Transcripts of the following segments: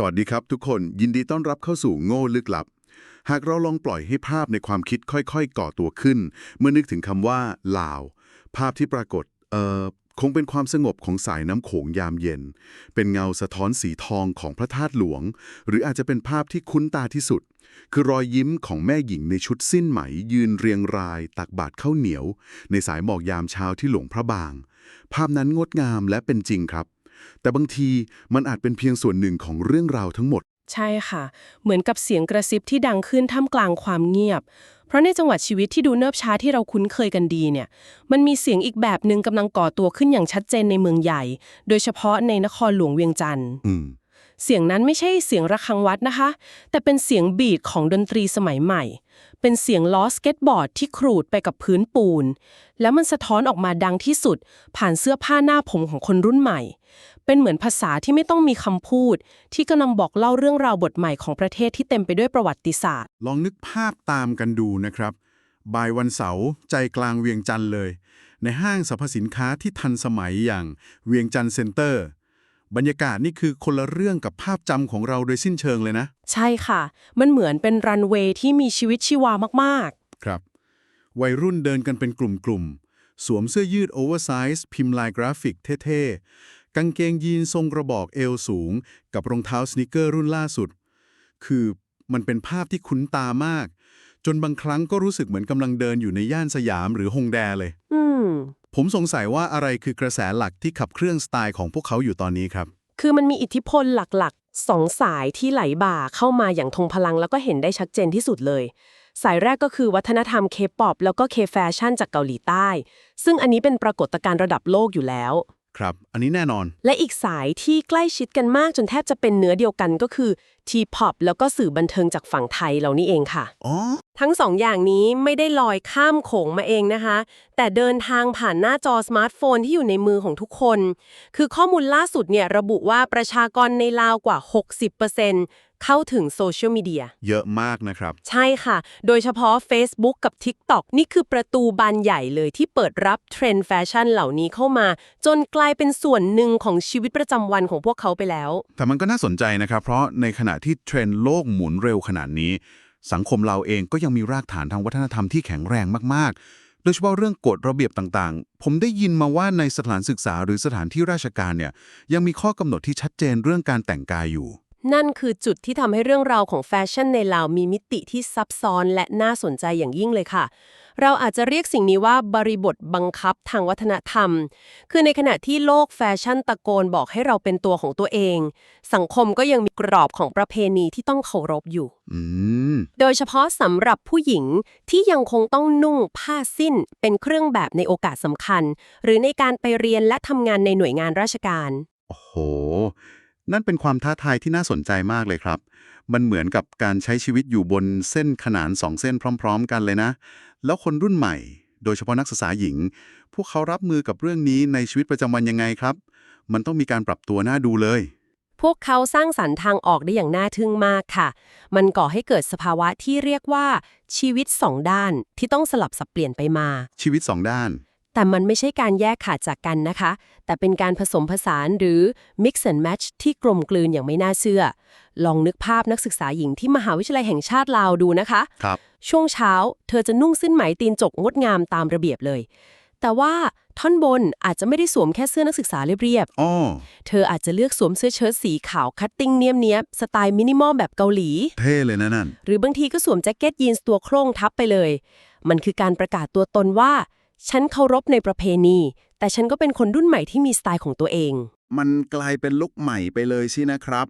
สวัสดีครับทุกคนยินดีต้อนรับเข้าสู่โง่ลึกลับ หากเราลองปล่อยให้ภาพในความคิดค่อยๆ ก่อตัวขึ้น เมื่อนึกถึงคำว่าลาว ภาพที่ปรากฏเอ่อคงเป็นความสงบของสายน้ำโขงยามเย็น เป็นเงาสะท้อนสีทองของพระธาตุหลวง หรืออาจจะเป็นภาพที่คุ้นตาที่สุด คือรอยยิ้มของแม่หญิงในชุดสิ้นไหม ยืนเรียงราย ตักบาตรข้าวเหนียว ในสายหมอกยามเช้าที่หลวงพระบาง ภาพนั้นงดงามและเป็นจริงครับ แต่บางทีมันอาจเป็นเพียงส่วนหนึ่งของเรื่องราวทั้งหมด ใช่ค่ะ เหมือนกับเสียงกระซิบที่ดังขึ้นท่ามกลางความเงียบ เพราะในจังหวัดชีวิตที่ดูเนิบช้าที่เราคุ้นเคยกันดีเนี่ย มันมีเสียงอีกแบบหนึ่งกำลังก่อตัวขึ้นอย่างชัดเจนในเมืองใหญ่ โดยเฉพาะในนครหลวงเวียงจันทร์อืม เสียงนั้นไม่ใช่เสียงระฆังวัดนะคะ แต่เป็นเสียงบีดของดนตรีสมัยใหม่ เป็นเสียงล้อสเก็ตบอร์ดที่ครูดไปกับพื้นปูน แล้วมันสะท้อนออกมาดังที่สุด ผ่านเสื้อผ้าหน้าผมของคนรุ่นใหม่ เป็นเหมือนภาษาที่ไม่ต้องมีคำพูด ที่กำลังบอกเล่าเรื่องราวบทใหม่ของประเทศที่เต็มไปด้วยประวัติศาสตร์ ลองนึกภาพตามกันดูนะครับ บ่ายวันเสาร์ใจกลางเวียงจันทร์เลย ในห้างสรรพสินค้าที่ทันสมัยอย่างเวียงจันทร์เซ็นเตอร์ บรรยากาศนี่คือคนละเรื่องกับภาพจำของเราโดยสิ้นเชิงเลยนะ ใช่ค่ะ มันเหมือนเป็นรันเวย์ที่มีชีวิตชีวามากครับ วัยรุ่นเดินกันเป็นกลุ่มๆสวมเสื้อยืดโอเวอร์ไซส์พิมพ์ลายกราฟิกเท่ๆ กางเกงยีนทรงกระบอกเอวสูง กับรองเท้าสนิเกอร์รุ่นล่าสุด คือมันเป็นภาพที่คุ้นตามาก จนบางครั้งก็รู้สึกเหมือนกำลังเดินอยู่ในย่านสยามหรือฮงแดเลยๆอืมผมสงสัยว่าอะไรคือกระแสหลักที่ขับเคลื่อนสไตล์ของพวกเขาอยู่ตอนนี้ครับ คือมันมีอิทธิพลหลักๆสองสายที่ไหลบ่าเข้ามาอย่างทงพลังแล้วก็เห็นได้ชัดเจนที่สุดเลย สายแรกก็คือวัฒนธรรมเคป๊อปแล้วก็เคแฟชั่นจากเกาหลีใต้ ซึ่งอันนี้เป็นปรากฏการณ์ระดับโลกอยู่แล้ว ครับ อันนี้แน่นอน และอีกสายที่ใกล้ชิดกันมากจนแทบจะเป็นเนื้อเดียวกันก็คือทีพอปแล้วก็สื่อบันเทิงจากฝั่งไทยเรานี่เองค่ะ อ๋อ ทั้งสองอย่างนี้ไม่ได้ลอยข้ามโขงมาเองนะคะ แต่เดินทางผ่านหน้าจอสมาร์ทโฟนที่อยู่ในมือของทุกคน คือข้อมูลล่าสุดเนี่ยระบุว่าประชากรในลาวกว่า 60% เข้าถึงโซเชียลมีเดีย เยอะมากนะครับ ใช่ค่ะ โดยเฉพาะ Facebook กับ TikTok นี่คือประตูบานใหญ่เลยที่เปิดรับเทรนด์แฟชั่นเหล่านี้เข้ามา จนกลายเป็นส่วนหนึ่งของชีวิตประจำวันของพวกเขาไปแล้ว แต่มันก็น่าสนใจนะครับ เพราะในขณะที่เทรนด์โลกหมุนเร็วขนาดนี้ สังคมเราเองก็ยังมีรากฐานทางวัฒนธรรมที่แข็งแรงมากๆ โดยเฉพาะเรื่องกฎระเบียบต่างๆ ผมได้ยินมาว่าในสถานศึกษาหรือสถานที่ราชการเนี่ยยังมีข้อกำหนดที่ชัดเจนเรื่องการแต่งกายอยู่ นั่นคือจุดที่ทำให้เรื่องราวของแฟชั่นในลาวมีมิติที่ซับซ้อนและน่าสนใจอย่างยิ่งเลยค่ะ เราอาจจะเรียกสิ่งนี้ว่าบริบทบังคับทางวัฒนธรรม คือในขณะที่โลกแฟชั่นตะโกนบอกให้เราเป็นตัวของตัวเอง สังคมก็ยังมีกรอบของประเพณีที่ต้องเคารพอยู่อืมโดยเฉพาะสำหรับผู้หญิงที่ยังคงต้องนุ่งผ้าสิ้นเป็นเครื่องแบบในโอกาสสำคัญ หรือในการไปเรียนและทำงานในหน่วยงานราชการโอ้โห นั่นเป็นความท้าทายที่น่าสนใจมากเลยครับ มันเหมือนกับการใช้ชีวิตอยู่บนเส้นขนานสองเส้นพร้อม ๆ กันเลยนะ แล้วคนรุ่นใหม่ โดยเฉพาะนักศึกษาหญิง พวกเขารับมือกับเรื่องนี้ในชีวิตประจำวันยังไงครับ มันต้องมีการปรับตัวน่าดูเลย พวกเขาสร้างสรรค์ทางออกได้อย่างน่าทึ่งมากค่ะ มันก่อให้เกิดสภาวะที่เรียกว่าชีวิตสองด้านที่ต้องสลับสับเปลี่ยนไปมา ชีวิตสองด้าน แต่มันไม่ใช่การแยกขาดจากกันนะคะ แต่เป็นการผสมผสานหรือ mix and match ที่กลมกลืนอย่างไม่น่าเชื่อ ลองนึกภาพนักศึกษาหญิงที่มหาวิทยาลัยแห่งชาติลาวดูนะคะ ครับ ช่วงเช้า เธอจะนุ่งสิ้นไหมตีนจกงดงามตามระเบียบเลย แต่ว่าท่อนบนอาจจะไม่ได้สวมแค่เสื้อนักศึกษาเรียบอ้อๆ เธออาจจะเลือกสวมเสื้อเชิ้ตสีขาวคัตติ้งเนียบๆสไตล์มินิมอลแบบเกาหลี เท่เลยนะนั่น หรือบางทีก็สวมแจ็คเก็ตยีนส์ตัวโคร่งทับไปเลย มันคือการประกาศตัวตนว่า ฉันเคารพในประเพณี แต่ฉันก็เป็นคนรุ่นใหม่ที่มีสไตล์ของตัวเอง มันกลายเป็นลุคใหม่ไปเลยสินะครับ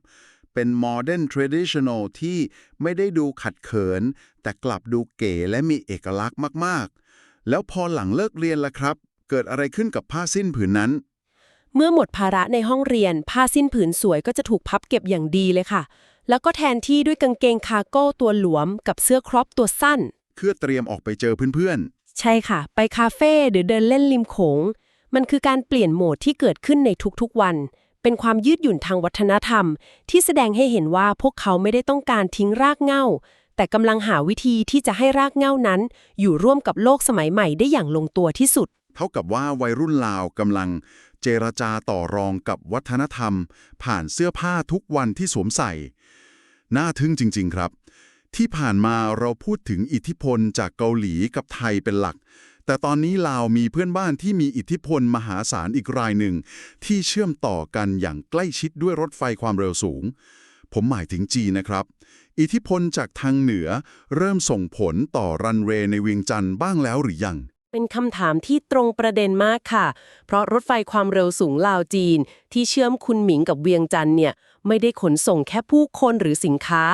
เป็นโมเดิร์นทรดิชัน a ลที่ไม่ได้ดูขัดเขิน แต่กลับดูเก๋และมีเอกลักษณ์มากๆ แล้วพอหลังเลิกเรียนล่ะครับ เกิดอะไรขึ้นกับผ้าสิ้นผืนนั้น เมื่อหมดภาระในห้องเรียน ผ้าสิ้นผืนสวยก็จะถูกพับเก็บอย่างดีเลยค่ะ แล้วก็แทนที่ด้วยกางเกงคาร์โก้ตัวหลวม กับเสื้อครอปตัวสั้น เพื่อเตรียมออกไปเจอเพื่อน ใช่ค่ะ ไปคาเฟ่หรือเดินเล่นริมโขง มันคือการเปลี่ยนโหมดที่เกิดขึ้นในทุกๆวัน เป็นความยืดหยุ่นทางวัฒนธรรม ที่แสดงให้เห็นว่าพวกเขาไม่ได้ต้องการทิ้งรากเหง้า แต่กำลังหาวิธีที่จะให้รากเหง้านั้น อยู่ร่วมกับโลกสมัยใหม่ได้อย่างลงตัวที่สุด เท่ากับว่าวัยรุ่นลาวกำลังเจรจาต่อรองกับวัฒนธรรม ผ่านเสื้อผ้าทุกวันที่สวมใส่ น่าทึ่งจริง ๆ ครับ ที่ผ่านมาเราพูดถึงอิทธิพลจากเกาหลีกับไทยเป็นหลัก แต่ตอนนี้ลาวมีเพื่อนบ้านที่มีอิทธิพลมหาศาลอีกรายหนึ่ง ที่เชื่อมต่อกันอย่างใกล้ชิดด้วยรถไฟความเร็วสูง ผมหมายถึงจีนนะครับ อิทธิพลจากทางเหนือ เริ่มส่งผลต่อรันเวย์ในเวียงจันทร์บ้างแล้วหรือยังเป็นคำถามที่ตรงประเด็นมากค่ะ เพราะรถไฟความเร็วสูงลาวจีน ที่เชื่อมคุณหมิงกับเวียงจันทร์เนี่ย ไม่ได้ขนส่งแค่ผู้คนหรือสินค้า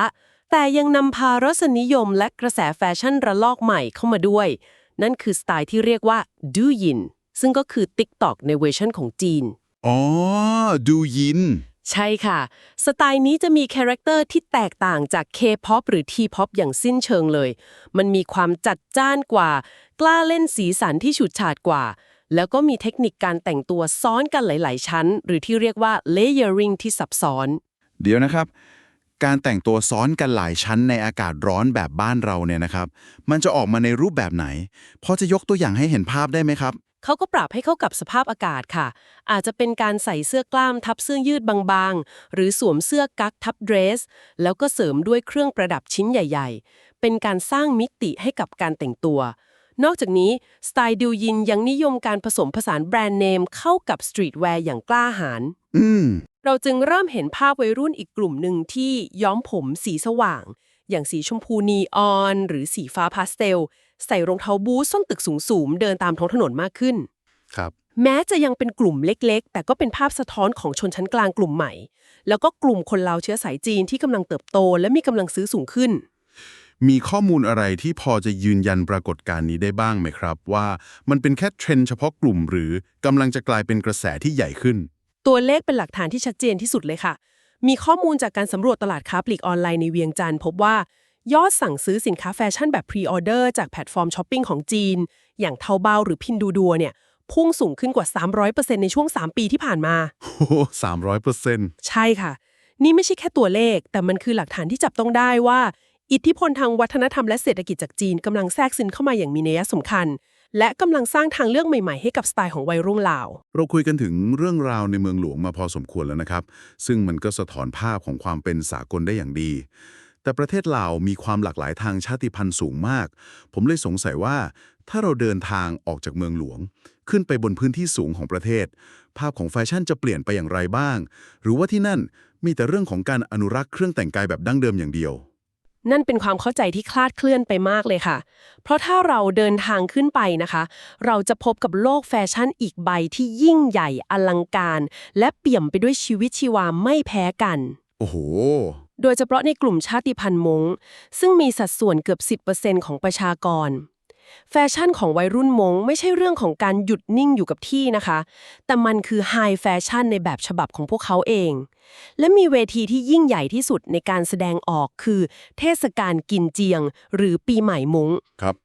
แต่ยังนำพารสนิยมและกระแสแฟชั่นระลอกใหม่เข้ามาด้วย นั่นคือสไตล์ที่เรียกว่าดูยิน ซึ่งก็คือ TikTok ในเวอร์ชันของจีน อ๋อ ดูยิน ใช่ค่ะ สไตล์นี้จะมีคาแรคเตอร์ที่แตกต่างจาก K-POP หรือ T-POP อย่างสิ้นเชิงเลย มันมีความจัดจ้านกว่า กล้าเล่นสีสันที่ฉูดฉาดกว่าแล้วก็มีเทคนิคการแต่งตัวซ้อนกันหลาย ๆ ชั้น หรือที่เรียกว่า layering ที่ซับซ้อน เดี๋ยวนะครับ การแต่งตัวซ้อนกันหลายชั้นในอากาศร้อนแบบบ้านเราเนี่ยนะครับ มันจะออกมาในรูปแบบไหน พอจะยกตัวอย่างให้เห็นภาพได้ไหมครับ เขาก็ปรับให้เข้ากับสภาพอากาศค่ะ อาจจะเป็นการใส่เสื้อกล้ามทับเสื้อยืดบางๆ หรือสวมเสื้อกั๊กทับเดรส แล้วก็เสริมด้วยเครื่องประดับชิ้นใหญ่ ๆ เป็นการสร้างมิติให้กับการแต่งตัวนอกจากนี้ สไตล์ดิวยินยังนิยมการผสมผสานแบรนด์เนมเข้ากับสตรีทแวร์อย่างกล้าหาญ อืม เราจึงเริ่มเห็นภาพวัยรุ่นอีกกลุ่มหนึ่งที่ย้อมผมสีสว่าง อย่างสีชมพูนีออน หรือสีฟ้าพาสเทลใส่รองเท้าบูทส้นตึกสูงๆเดินตามท้องถนนมากขึ้น ครับ แม้จะยังเป็นกลุ่มเล็กๆ แต่ก็เป็นภาพสะท้อนของชนชั้นกลางกลุ่มใหม่ แล้วก็กลุ่มคนลาวเชื้อสายจีนที่กำลังเติบโต และมีกำลังซื้อสูงขึ้น มีข้อมูลอะไรที่พอจะยืนยันปรากฏการณ์นี้ได้บ้างไหมครับ ว่ามันเป็นแค่เทรนด์เฉพาะกลุ่มหรือกำลังจะกลายเป็นกระแสที่ใหญ่ขึ้น ตัวเลขเป็นหลักฐานที่ชัดเจนที่สุดเลยค่ะ มีข้อมูลจากการสำรวจตลาดค้าปลีกออนไลน์ในเวียงจันทร์พบว่า ยอดสั่งซื้อสินค้าแฟชั่นแบบพรีออเดอร์จากแพลตฟอร์มช้อปปิ้งของจีน อย่างเทาเบาหรือพินดูดัวเนี่ยพุ่งสูงขึ้นกว่า 300%ในช่วง 3 ปีที่ผ่านมาโอ้สามร้อยเปอร์เซ็นต์ใช่ค่ะ นี่ไม่ใช่แค่ตัวเลข แต่มันคือหลักฐานที่จับต้องได้ว่า อิทธิพลทางวัฒนธรรมและเศรษฐกิจจากจีนกำลังแทรกซึมเข้ามาอย่างมีนัยสำคัญ และกำลังสร้างทางเลือกใหม่ๆให้กับสไตล์ของวัยรุ่นลาว เราคุยกันถึงเรื่องราวในเมืองหลวงมาพอสมควรแล้วนะครับ ซึ่งมันก็สะท้อนภาพของความเป็นสากลได้อย่างดี แต่ประเทศลาวมีความหลากหลายทางชาติพันธุ์สูงมาก ผมเลยสงสัยว่า ถ้าเราเดินทางออกจากเมืองหลวง ขึ้นไปบนพื้นที่สูงของประเทศ ภาพของแฟชั่นจะเปลี่ยนไปอย่างไรบ้าง หรือว่าที่นั่นมีแต่เรื่องของการอนุรักษ์เครื่องแต่งกายแบบดั้งเดิมอย่างเดียว นั่นเป็นความเข้าใจที่คลาดเคลื่อนไปมากเลยค่ะ เพราะถ้าเราเดินทางขึ้นไปนะคะ เราจะพบกับโลกแฟชั่นอีกใบที่ยิ่งใหญ่อลังการ และเปี่ยมไปด้วยชีวิตชีวาไม่แพ้กัน โอ้โห โดยเฉพาะในกลุ่มชาติพันธุ์มงซึ่งมีสัดส่วนเกือบ 10%ของประชากร แฟชั่นของวัยรุ่นมงไม่ใช่เรื่องของการหยุดนิ่งอยู่กับที่นะคะ แต่มันคือไฮแฟชั่นในแบบฉบับของพวกเขาเอง และมีเวทีที่ยิ่งใหญ่ที่สุดในการแสดงออกคือ เทศกาลกินเจียง หรือปีใหม่มงครับ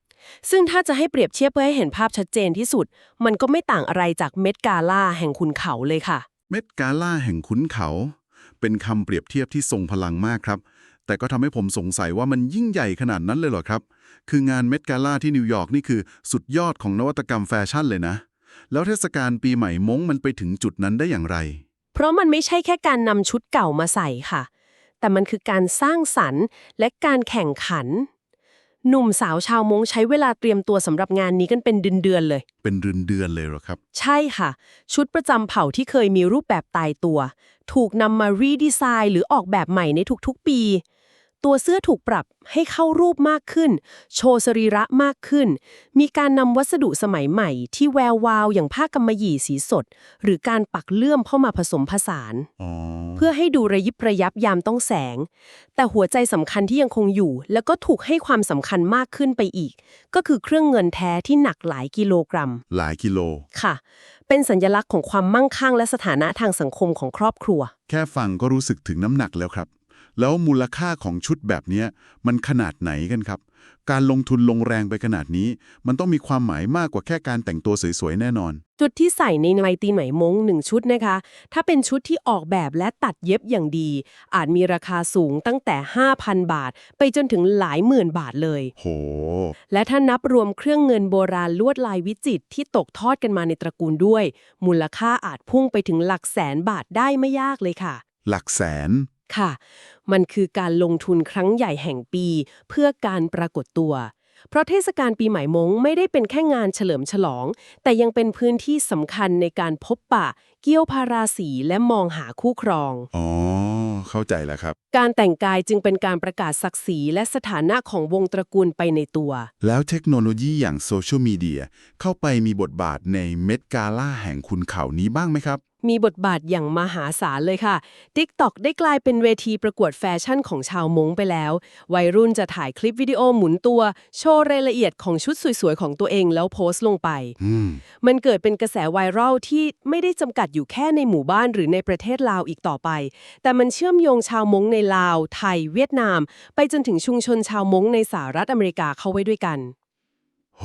ซึ่งถ้าจะให้เปรียบเทียบเพื่อให้เห็นภาพชัดเจนที่สุด มันก็ไม่ต่างอะไรจากเม็ดกาล่าแห่งขุนเขาเลยค่ะ เม็ดกาล่าแห่งขุนเขา เป็นคำเปรียบเทียบที่ทรงพลังมากครับ แต่ก็ทำให้ผมสงสัยว่ามันยิ่งใหญ่ขนาดนั้นเลยเหรอครับ คืองานเม็ดกาล่าที่นิวยอร์กนี่คือสุดยอดของนวัตกรรมแฟชั่นเลยนะ แล้วเทศกาลปีใหม่มงมันไปถึงจุดนั้นได้อย่างไร เพราะมันไม่ใช่แค่การนำชุดเก่ามาใส่ค่ะ แต่มันคือการสร้างสรรค์และการแข่งขัน หนุ่มสาวชาวมงใช้เวลาเตรียมตัวสำหรับงานนี้กันเป็นเดือนๆเลย เป็นเดือนเดือนๆเลยเหรอครับ ใช่ค่ะ ชุดประจำเผ่าที่เคยมีรูปแบบตายตัว ถูกนำมารีดีไซน์หรือออกแบบใหม่ในทุกๆปี ตัวเสื้อถูกปรับให้เข้ารูปมากขึ้น โชว์สรีระมากขึ้น มีการนำวัสดุสมัยใหม่ ที่แวววาวอย่างผ้ากำมะหยี่สีสด หรือการปักเลื่อมเข้ามาผสมผสานอ๋อเพื่อให้ดูระยิบระยับยามต้องแสง แต่หัวใจสำคัญที่ยังคงอยู่ แล้วก็ถูกให้ความสำคัญมากขึ้นไปอีก ก็คือเครื่องเงินแท้ที่หนักหลายกิโลกรัม หลายกิโล ค่ะ เป็นสัญลักษณ์ของความมั่งคั่งและสถานะทางสังคมของครอบครัว แค่ฟังก็รู้สึกถึงน้ำหนักแล้วครับ แล้วมูลค่าของชุดแบบเนี้ยมันขนาดไหนกันครับ การลงทุนลงแรงไปขนาดนี้ มันต้องมีความหมายมากกว่าแค่การแต่งตัวสวยๆ แน่นอนชุดที่ใส่ในไมตีไหมมงหนึ่งชุดนะคะ ถ้าเป็นชุดที่ออกแบบและตัดเย็บอย่างดี อาจมีราคาสูงตั้งแต่ 5,000 บาท ไปจนถึงหลายหมื่นบาทเลย โห และถ้านับรวมเครื่องเงินโบราณลวดลายวิจิตรที่ตกทอดกันมาในตระกูลด้วย มูลค่าอาจพุ่งไปถึงหลักแสนบาทได้ไม่ยากเลยค่ะ หลักแสน ค่ะ มันคือการลงทุนครั้งใหญ่แห่งปี เพื่อการปรากฏตัว เพราะเทศกาลปีใหม่มงไม่ได้เป็นแค่งานเฉลิมฉลอง แต่ยังเป็นพื้นที่สำคัญในการพบปะ เกี่ยวพาราสีและมองหาคู่ครอง อ๋อ เข้าใจแล้วครับ การแต่งกายจึงเป็นการประกาศศักดิ์ศรีและสถานะของวงตระกูลไปในตัว แล้วเทคโนโลยีอย่างโซเชียลมีเดียเข้าไปมีบทบาทในเม็ดกาล่าแห่งคุณเขานี้บ้างไหมครับ มีบทบาทอย่างมหาศาลเลยค่ะ TikTok ได้กลายเป็นเวทีประกวดแฟชั่นของชาวมงไปแล้ว วัยรุ่นจะถ่ายคลิปวิดีโอหมุนตัว โชว์รายละเอียดของชุดสวยๆ ของตัวเองแล้วโพสต์ลงไป อืม มันเกิดเป็นกระแสไวรัลที่ไม่ได้จำกัดอยู่แค่ในหมู่บ้านหรือในประเทศลาวอีกต่อไป แต่มันเชื่อมโยงชาวมงในลาว ไทย เวียดนาม ไปจนถึงชุมชนชาวมงในสหรัฐอเมริกาเข้าไว้ด้วยกัน โห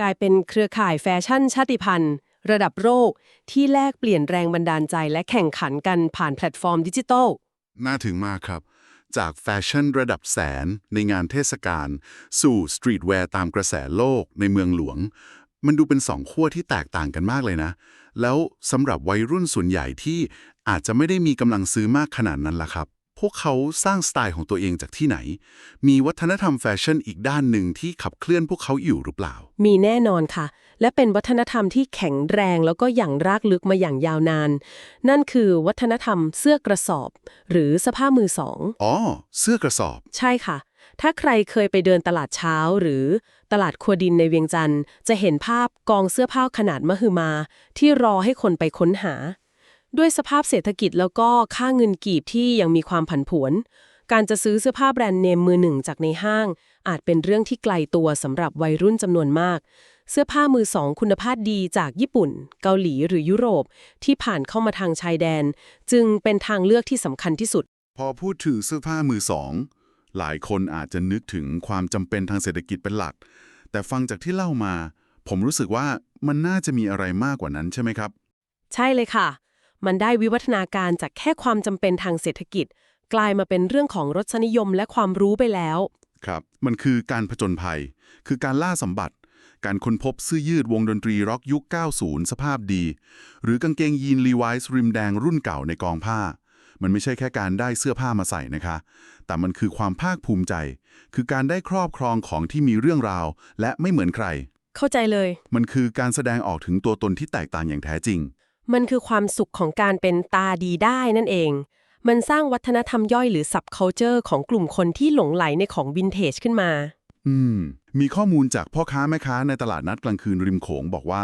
กลายเป็นเครือข่ายแฟชั่นชาติพันธุ์ ระดับโลกที่แลกเปลี่ยนแรงบันดาลใจและแข่งขันกันผ่านแพลตฟอร์มดิจิทัล น่าถึงมากครับ จากแฟชั่นระดับแสนในงานเทศกาลสู่สตรีทแวร์ตามกระแสโลกในเมืองหลวง มันดูเป็นสองขั้วที่แตกต่างกันมากเลยนะ แล้วสำหรับวัยรุ่นส่วนใหญ่ที่อาจจะไม่ได้มีกำลังซื้อมากขนาดนั้นล่ะครับ พวกเขาสร้างสไตล์ของตัวเองจากที่ไหน มีวัฒนธรรมแฟชั่นอีกด้านหนึ่งที่ขับเคลื่อนพวกเขาอยู่หรือเปล่า มีแน่นอนค่ะ และเป็นวัฒนธรรมที่แข็งแรงแล้วก็อย่างรากลึกมาอย่างยาวนาน นั่นคือวัฒนธรรมเสื้อกระสอบ หรือสภาพมือสองอ๋อเสื้อกระสอบ ใช่ค่ะ ถ้าใครเคยไปเดินตลาดเช้าหรือตลาดครัวดินในเวียงจันทร์จะเห็นภาพกองเสื้อผ้าขนาดมหึมา ที่รอให้คนไปค้นหา ด้วยสภาพเศรษฐกิจแล้วก็ค่าเงินกีบที่ยังมีความผันผวน การจะซื้อเสื้อผ้าแบรนด์เนมมือหนึ่งจากในห้าง อาจเป็นเรื่องที่ไกลตัวสำหรับวัยรุ่นจำนวนมาก เสื้อผ้ามือสองคุณภาพดีจากญี่ปุ่น เกาหลีหรือยุโรป ที่ผ่านเข้ามาทางชายแดน จึงเป็นทางเลือกที่สำคัญที่สุด พอพูดถึงเสื้อผ้ามือสอง หลายคนอาจจะนึกถึงความจำเป็นทางเศรษฐกิจเป็นหลัก แต่ฟังจากที่เล่ามา ผมรู้สึกว่ามันน่าจะมีอะไรมากกว่านั้นใช่ไหมครับ ใช่เลยค่ะ มันได้วิวัฒนาการจากแค่ความจำเป็นทางเศรษฐกิจ กลายมาเป็นเรื่องของรสนิยมและความรู้ไปแล้ว ครับ มันคือการผจญภัย คือการล่าสมบัติ การค้นพบเสื้อยืดวงดนตรีร็อกยุค 90 สภาพดี หรือกางเกงยีนลีไวส์ริมแดงรุ่นเก่าในกองผ้า มันไม่ใช่แค่การได้เสื้อผ้ามาใส่นะคะ แต่มันคือความภาคภูมิใจ คือการได้ครอบครองของที่มีเรื่องราว และไม่เหมือนใคร เข้าใจเลย มันคือการแสดงออกถึงตัวตนที่แตกต่างอย่างแท้จริง มันคือความสุขของการเป็นตาดีได้นั่นเอง มันสร้างวัฒนธรรมย่อยหรือ subculture ของกลุ่มคนที่หลงไหลในของวินเทจขึ้นมา อืม มีข้อมูลจากพ่อค้าแม่ค้าในตลาดนัดกลางคืนริมโขงบอกว่า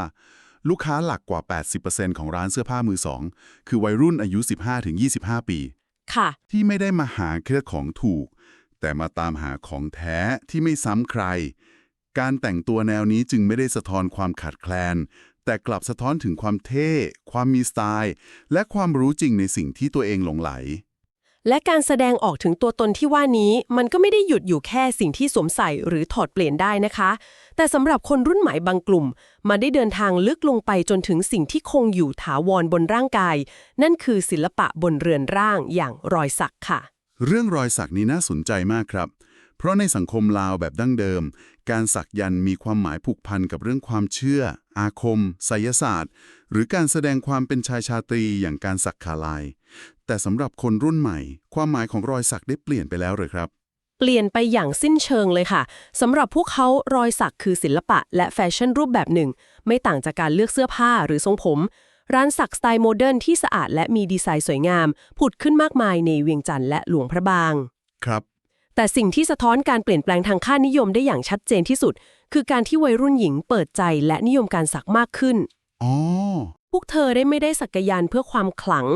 ลูกค้าหลักกว่า 80%ของร้านเสื้อผ้ามือสอง คือวัยรุ่นอายุ 15-25 ปี ค่ะ ที่ไม่ได้มาหาแค่ของถูก แต่มาตามหาของแท้ที่ไม่ซ้ำใคร การแต่งตัวแนวนี้จึงไม่ได้สะท้อนความขาดแคลน แต่กลับสะท้อนถึงความเท่ ความมีสไตล์ และความรู้จริงในสิ่งที่ตัวเองหลงไหล และการแสดงออกถึงตัวตนที่ว่านี้ มันก็ไม่ได้หยุดอยู่แค่สิ่งที่สวมใส่หรือถอดเปลี่ยนได้นะคะ แต่สำหรับคนรุ่นใหม่บางกลุ่ม มาได้เดินทางลึกลงไปจนถึงสิ่งที่คงอยู่ถาวรบนร่างกาย นั่นคือศิลปะบนเรือนร่างอย่างรอยสักค่ะ เรื่องรอยสักนี้น่าสนใจมากครับ เพราะในสังคมลาวแบบดั้งเดิม การสักยันต์มีความหมายผูกพันกับเรื่องความเชื่อ อาคมไสยศาสตร์ หรือการแสดงความเป็นชายชาตรีอย่างการสักขาลาย แต่สำหรับคนรุ่นใหม่ ความหมายของรอยสักได้เปลี่ยนไปแล้วเลยครับ เปลี่ยนไปอย่างสิ้นเชิงเลยค่ะสำหรับพวกเขารอยสักคือศิลปะและแฟชั่นรูปแบบหนึ่ง ไม่ต่างจากการเลือกเสื้อผ้าหรือทรงผม ร้านสักสไตล์โมเดิร์นที่สะอาดและมีดีไซน์สวยงาม ผุดขึ้นมากมายในเวียงจันทร์และหลวงพระบาง ครับ แต่สิ่งที่สะท้อนการเปลี่ยนแปลงทางค่านิยมได้อย่างชัดเจนที่สุด คือการที่วัยรุ่นหญิงเปิดใจและนิยมการสักมากขึ้น อ๋อ พวกเธอได้ไม่ได้สักยันต์เพื่อความขลัง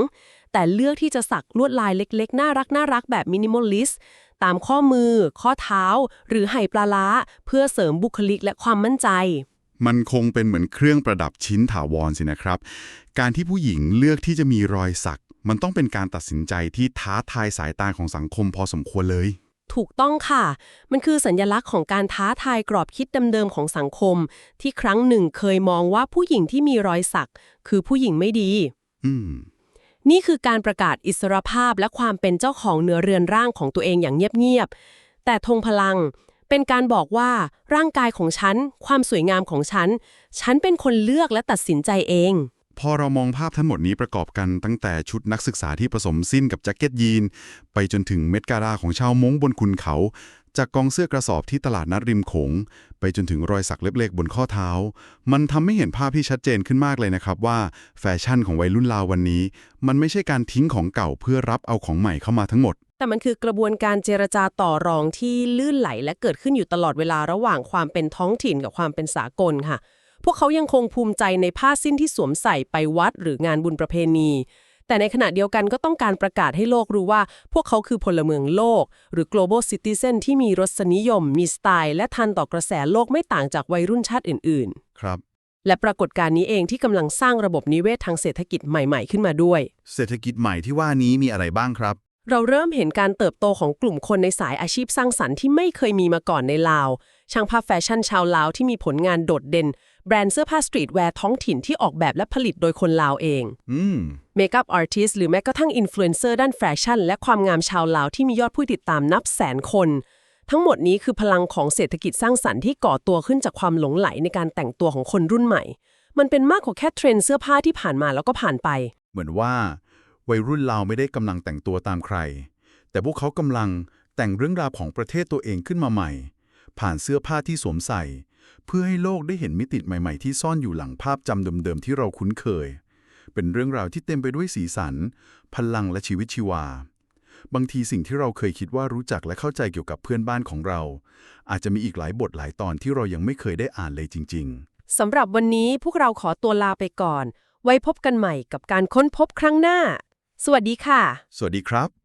แต่เลือกที่จะสักลวดลายเล็กๆ น่ารักน่ารักแบบมินิมอลลิสต์ตามข้อมือ ข้อเท้า หรือไหปลาล้า เพื่อเสริมบุคลิกและความมั่นใจ มันคงเป็นเหมือนเครื่องประดับชิ้นถาวรสินะครับ การที่ผู้หญิงเลือกที่จะมีรอยสัก มันต้องเป็นการตัดสินใจที่ท้าทายสายตาของสังคมพอสมควรเลย ถูกต้องค่ะ มันคือสัญลักษณ์ของการท้าทายกรอบคิดเดิมๆของสังคม ที่ครั้งหนึ่งเคยมองว่าผู้หญิงที่มีรอยสัก คือผู้หญิงไม่ดี อืม นี่คือการประกาศอิสรภาพและความเป็นเจ้าของเนื้อเรือนร่างของตัวเองอย่างเงียบๆ แต่ธงพลังเป็นการบอกว่าร่างกายของฉัน ความสวยงามของฉัน ฉันเป็นคนเลือกและตัดสินใจเอง พอเรามองภาพทั้งหมดนี้ประกอบกันตั้งแต่ชุดนักศึกษาที่ผสมสิ้นกับแจ็คเก็ตยีน ไปจนถึงเม็ดการาของชาวมงบนคุณเขา จากกองเสื้อกระสอบที่ตลาดนัดริมโขง ไปจนถึงรอยสักเล็กๆบนข้อเท้า มันทำให้เห็นภาพที่ชัดเจนขึ้นมากเลยนะครับว่าแฟชั่นของวัยรุ่นลาววันนี้ มันไม่ใช่การทิ้งของเก่าเพื่อรับเอาของใหม่เข้ามาทั้งหมด แต่มันคือกระบวนการเจรจาต่อรองที่ลื่นไหลและเกิดขึ้นอยู่ตลอดเวลาระหว่างความเป็นท้องถิ่นกับความเป็นสากลค่ะ พวกเขายังคงภูมิใจในผ้าสิ้นที่สวมใส่ไปวัดหรืองานบุญประเพณี แต่ในขณะเดียวกันก็ต้องการประกาศให้โลกรู้ว่า พวกเขาคือพลเมืองโลก หรือ global citizen ที่มีรสนิยม มีสไตล์ และทันต่อกระแสโลกไม่ต่างจากวัยรุ่นชาติอื่นครับๆและปรากฏการณ์นี้เองที่กำลังสร้างระบบนิเวศทางเศรษฐกิจใหม่ ๆ ขึ้นมาด้วย เศรษฐกิจใหม่ที่ว่านี้มีอะไรบ้างครับ เราเริ่มเห็นการเติบโตของกลุ่มคนในสายอาชีพสร้างสรรค์ที่ไม่เคยมีมาก่อนในลาว ช่างภาพแฟชั่นชาวลาวที่มีผลงานโดดเด่น แบรนด์เสื้อผ้าสตรีทแวร์ท้องถิ่นที่ออกแบบและผลิตโดยคนลาวเองอืมเมคอัพอาร์ติสหรือแม้กระทั่งอินฟลูเอนเซอร์ด้านแฟชั่น และความงามชาวลาวที่มียอดผู้ติดตามนับแสนคน ทั้งหมดนี้คือพลังของเศรษฐกิจสร้างสรรค์ที่ก่อตัวขึ้นจากความหลงไหลในการแต่งตัวของคนรุ่นใหม่ มันเป็นมากกว่าแค่เทรนด์เสื้อผ้าที่ผ่านมาแล้วก็ผ่านไป เหมือนว่า วัยรุ่นเราวไม่ได้กำลังแต่งตัวตามใคร แต่พวกเขากำลังแต่งเรื่องราวของประเทศตัวเองขึ้นมาใหม่ ผ่านเสื้อผ้าที่สวมใส่ เพื่อให้โลกได้เห็นมิติใหม่ๆ ที่ซ่อนอยู่หลังภาพจำเดิมๆ ที่เราคุ้นเคย เป็นเรื่องราวที่เต็มไปด้วยสีสัน พลังและชีวิตชีวา บางทีสิ่งที่เราเคยคิดว่ารู้จักและเข้าใจเกี่ยวกับเพื่อนบ้านของเรา อาจจะมีอีกหลายบทหลายตอนที่เรายังไม่เคยได้อ่านเลยจริง ๆสำหรับวันนี้พวกเราขอตัวลาไปก่อน ไว้พบกันใหม่กับการค้นพบครั้งหน้า สวัสดีค่ะ สวัสดีครับ